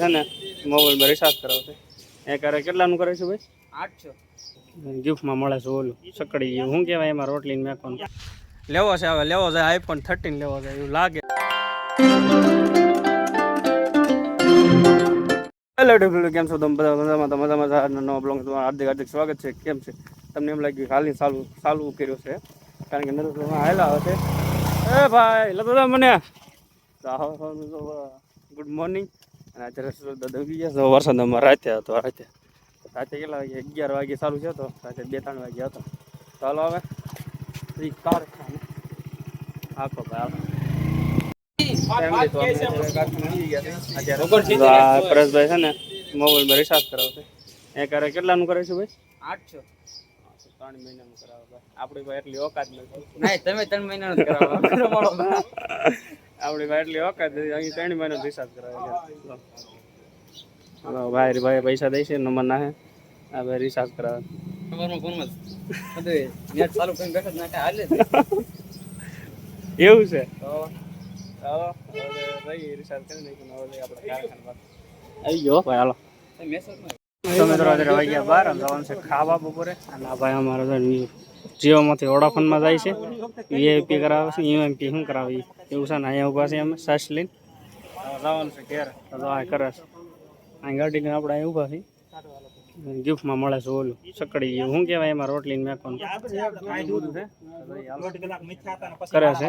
છે ને મોબાઈલમાં રિચાર્જ કરાવશે. એ કરે કેટલાનું કરે છે ભાઈ? આઠસો. ગિફ્ટમાં મળે છે ઓલું સકડી ગયું શું કહેવાય એમાં રોટલી મેકોન? લેવો છે હવે લેવો છે આઈફોન થર્ટીન લેવો છે એવું લાગે. હેલો ડબ્લ્યુ કેમ છો? તમે બધા મજામાં? તો મજામાં આજનો નવો બ્લોગ તમારું હાર્દિક હાર્દિક સ્વાગત છે. કેમ છે? તમને એમ લાગ્યું હાલની સારું સારું કર્યો છે. કારણ કે નરેશ આવેલા આવે છે. એ ભાઈ લતો મને. ગુડ મોર્નિંગ અને અત્યારે સૂરજ દાદા ઉગી ગયા તો વરસાદ અમારે રાતે હતો રાતે. રાતે કેટલા વાગે? અગિયાર વાગે ચાલુ છે તો રાતે બે ત્રણ વાગે હતો. ચાલો હવે. ઈ કાર આખો ભાઈ પરેશભાઈ છે. ને મોબાઈલમાં રિચાર્જ કરાવશે. એ કરે કેટલાનું કરે છે ભાઈ? આઠસો. ત્રણ મહિનાનું કરાવે ભાઈ આપણી પાસે એટલી ઓકાત નથી. નહીં તમે ત્રણ મહિનાનું કરાવો. આપણી પાસે એટલી ઓકાત નથી. અહીં ત્રણ મહિનાનું હિસાબ કરાવે. ભાઈ ભાઈ પૈસા છે નંબર ના હે આ ભાઈ રિસાર્જ કરાવે. સવારમાં ફોનમાં બધું નેટ ચાલુ કરીને બેઠા ના હાલે એવું છે? તો ભાઈ રિસાર્જ કરી નાખ્યું હવે આપણે કારખાના આવી ગયો. ભાઈ હાલો. મેસેજ તો મિત્રો અત્યારે વાગ્યા બાર અને જવાનું છે ખાવા બપોરે. અને આ ભાઈ અમારો જીઓમાંથી વોડાફોનમાં જાય છે. વીઆઈપી કરાવે છે યુએમપી શું કરાવે એવું છે ને અહીંયા ઊભા છે અમે સાસ લઈને. જવાનું છે ઘેર. આ કરે છે. અહીં ગાડી લઈને આપણે અહીં ઊભા છીએ. ગિફ્ટમાં મળે છે ઓલું સકડી જેવું. શું કહેવાય એમાં રોટલી ને કરે છે.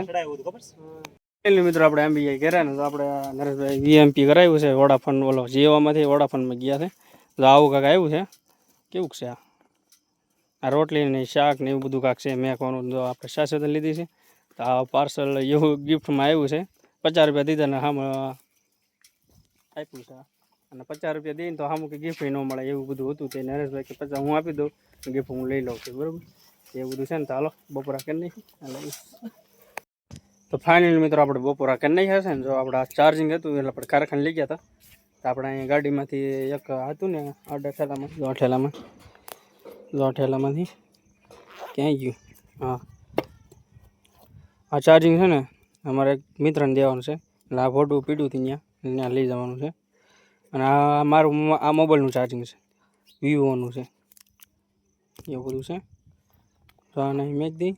એટલે મિત્રો આપણે એમ કર્યા ને તો આપણે નરેશભાઈ વીએમપી કરાવ્યું છે વોડાફોન ઓલો જીઓમાંથી વોડાફોનમાં ગયા છે. તો આવું કાંક આવ્યું છે. કેવું છે આ? આ રોટલી ને શાક ને એવું બધું કાંક છે મેકવાનું જો આપણે શાશ્વત લીધી છે. તો આ પાર્સલ એવું ગિફ્ટમાં આવ્યું છે. પચાસ રૂપિયા દીધા ને આમ આપ્યું છે. અને પચાસ રૂપિયા દઈને તો આમ કે ગિફ્ટ ન મળે એવું બધું હતું તે નરેશભાઈ કે પચાસ હું આપી દઉં, ગિફ્ટ હું લઈ લઉં છું, બરાબર? એવું બધું છે ને તો હાલો, બપોરા કરી નાખી તો ફાઇનલ મિત્રો આપણે બપોરા કરી નાખ્યા છે ને, જો આપણે ચાર્જિંગ હતું એટલે આપણે કારખાને લઈ ગયા હતા. તો આપણે અહીંયા ગાડીમાંથી એક હતું ને અડધા ઠેલામાં દો ઠેલામાં દો ઠેલામાંથી ક્યાંય ગયું? હા. આ ચાર્જિંગ છે ને, અમારે એક મિત્રને દેવાનું છે. એટલે આ ફોટું પીડ્યું હતું ત્યાં ત્યાં લઈ જવાનું છે. અને આ મારું આ મોબાઈલનું ચાર્જિંગ છે. વિવોનું છે. એવું બધું છે. તો આને મેં દી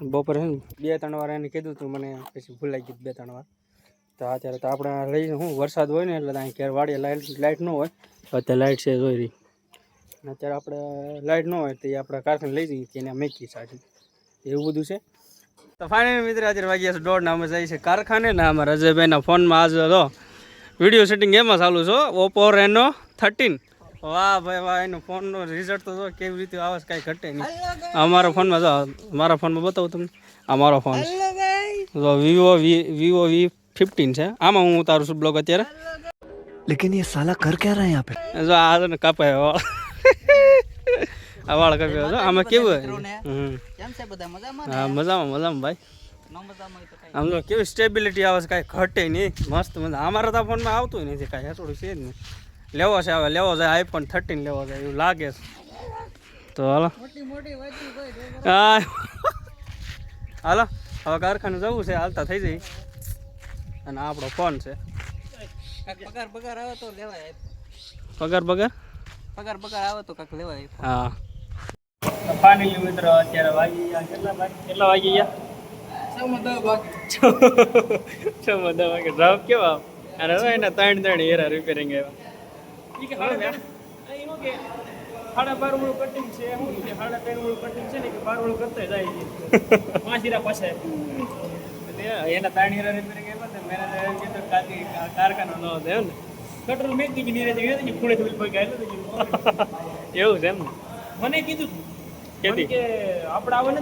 બપોરે બે ત્રણ વાર એને કીધું હતું મને પછી ભૂલાઈ ગયું બે ત્રણ વાર. તો અત્યારે તો આપણે લઈ શું વરસાદ હોય ને એટલે ત્યાં ઘેર વાડીએ લાઇટ લાઇટ ન હોય. તો અત્યારે લાઇટ છે જોઈ રહી. અને અત્યારે આપણે લાઇટ ન હોય તો એ આપણે કારખાને લઈ જઈએ તેને મેકી સાચી એવું બધું છે. તો ફાઇનલ મિત્ર અત્યારે વાગ્યા છે દોઢ અમે જઈએ છે કારખાને. ને અમારા અજયભાઈના ફોનમાં આજ તો વીડિયો સેટિંગ એમાં ચાલુ છો ઓપો રેનો થર્ટીન વાહ ભાઈ વાહ એનો ફોનનો રિઝલ્ટ તો જો કેવી રીતે આવે કાંઈ ઘટે નહીં. અમારા ફોનમાં જો મારા ફોનમાં બતાવું તમને. આ મારો ફોન જો Vivo V Vivo V fifteen છે. આમાં હું ઉતારું છું બ્લોગ અત્યારે. લેકિન એ સાલા કર ક્યાં રહ્યા યહાં જો આ ને કાપાય વાળ આ વાળ કપાય જો. આમાં કેવું હોય? છે હા મજામાં મજામાં ભાઈ. આમ તો કેવી સ્ટેબિલિટી આવે છે કાંઈ ઘટે નહીં. મસ્ત મજા. અમારા તો ફોનમાં આવતું નથી કાંઈ થોડું છે જ નહીં. લેવો છે હવે લેવો છે. આઈફોન થર્ટીન લેવો છે એવું લાગે છે. તો હાલો. હા. હાલો. હવે કારખાનું જવું છે હાલતા થઈ જાય. અને આપણો ફોન છે. કાંઈક પગાર પગાર આવે તો લેવાય પગાર પગાર પગાર પગાર આવે તો કાંઈક લેવાય હા. ફાઇનલી મિત્રો અત્યારે વાગી ગયા. કેટલા વાગી કેટલા વાગી ગયા? છ બધા વાગે. જવાબ કેવા અરે હવે એના ત્રણ ત્રણ હેરા રિપેરિંગ આવ્યા. સાડા બાર વાળું કટિંગ છે. શું કે સાડા ત્રણ વાળું કટિંગ છે ને કે બાર વાળું કરતા જાય છે. પાંચ હીરા પાછા. એના ત્રણ હીરા રિપેરિંગ એમ કારખાનો ન એમ મેં કીધું નીરે જગ્યાએ ખૂણે થોડી પગ એવું છે એમ ને? મને કીધું તું. કેતી? કે આપણે આવે ને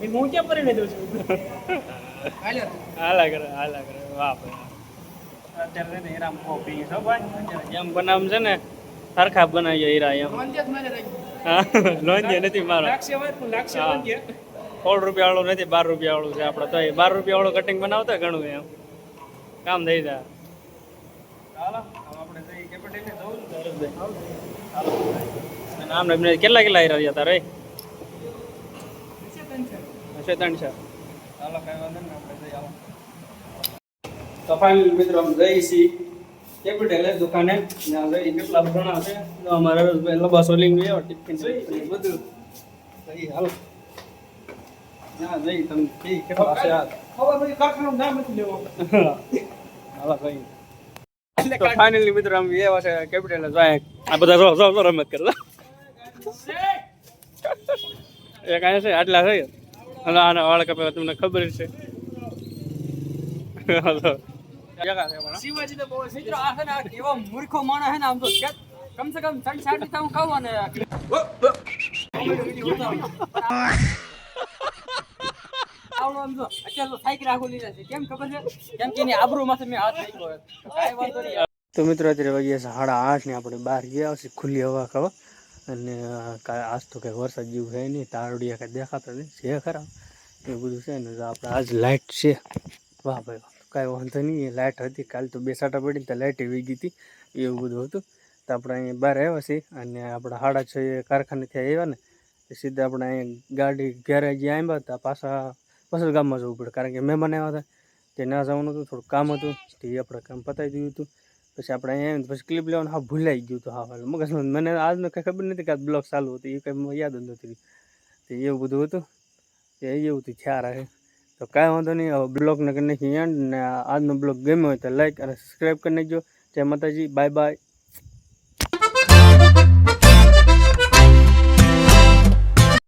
મેં હું ક્યાં કરીને દઉં છું? હાલા કરે હાલા કરે. વાહ અત્યારે છે ને હીરા કોપી છો ભાઈ. અત્યારે બનાવ છે ને સરખા બનાવી હીરા એમ. લોંજે નથી મારો. લાગશે વાત સોળ રૂપિયાવાળું નથી બાર રૂપિયાવાળું છે આપણે. તો બાર રૂપિયા વાળું કટિંગ બનાવતા ઘણું એમ. કામ થઈ જાય. આપણે ને કેટલા કેટલા રહ્યા તારે? હશે ત્રણ ચાર. હાલો કાંઈ વાંધો નહીં આપણે જઈ આવો. તો ફાઇનલ મિત્રો અમે જઈએ છીએ કેપિટલ દુકાને. જઈ કેટલા ભણા છે? તો અમારા લબા સોલિંગ આવ્યો બધું. હાલો. ના જઈ તમે ઠીક કેટલા છે આ ખબર પછી કારખાનું નામ નથી લેવું. હાલો કઈ તો ફાઇનલી મિત્રો આમ એવા છે કેપિટલ જાય આ બધા જો જો જો રમત કરતા એક આયા છે આટલા છે. અને આના વાળ કપે તમને ખબર જ છે. હાલો. છે પણ શિવાજી તો બહુ મિત્રો આ છે ને આ મૂર્ખો માણસ છે ને આમ તો કમ સે કમ ત્રણથી હું કહું અને તો ખબર મિત્રો, અત્યારે વાગ્યા સાડા આઠ ને આપણે બહાર ગયા છે ખુલ્લી હવા ખાવા. અને આજ તો કંઈ વરસાદ જેવું છે નહીં. તારડિયા કંઈ દેખાતા નહીં. છે ખરા. એ બધું છે ને આપણે આજ લાઇટ છે. વાહ ભાઈ વાહ. કાંઈ વાંધો નહીં. લાઇટ હતી. કાલ તો બે સાટા પડી તો લાઇટ વી ગઈ હતી. એવું બધું હતું. તો આપણે અહીંયા બહાર આવ્યા છીએ. અને આપણા સાડા છ એ કારખાનેથી આવ્યા ને. સીધા આપણે અહીંયા ગાડી ઘેરે જ્યાં આવ્યા હતા, પાછા પાછળ ગામમાં જવું પડે. કારણ કે મહેમાન આવ્યા હતા, તે ના જવાનું હતું, થોડું કામ હતું, તે આપણે કામ પતાવી દીધું હતું. પછી આપણે અહીંયા આવીને પછી ક્લિપ લેવાનું, હા, ભૂલાઈ ગયું હતું, હા, હાલ. મગજમાં મને આજનો કંઈ ખબર નથી કે આ બ્લોગ ચાલુ હતું, એ કંઈ યાદ જ નથી તે એવું બધું હતું તે એવું હતું, ખ્યાલ રહે તો કાંઈ વાંધો નહીં, હવે બ્લોગને કરી નાખી એન્ડ ને આજનો બ્લોગ ગમ્યો હોય તો લાઈક અને સબસ્ક્રાઈબ કરી નાખજો. જય માતાજી બાય બાય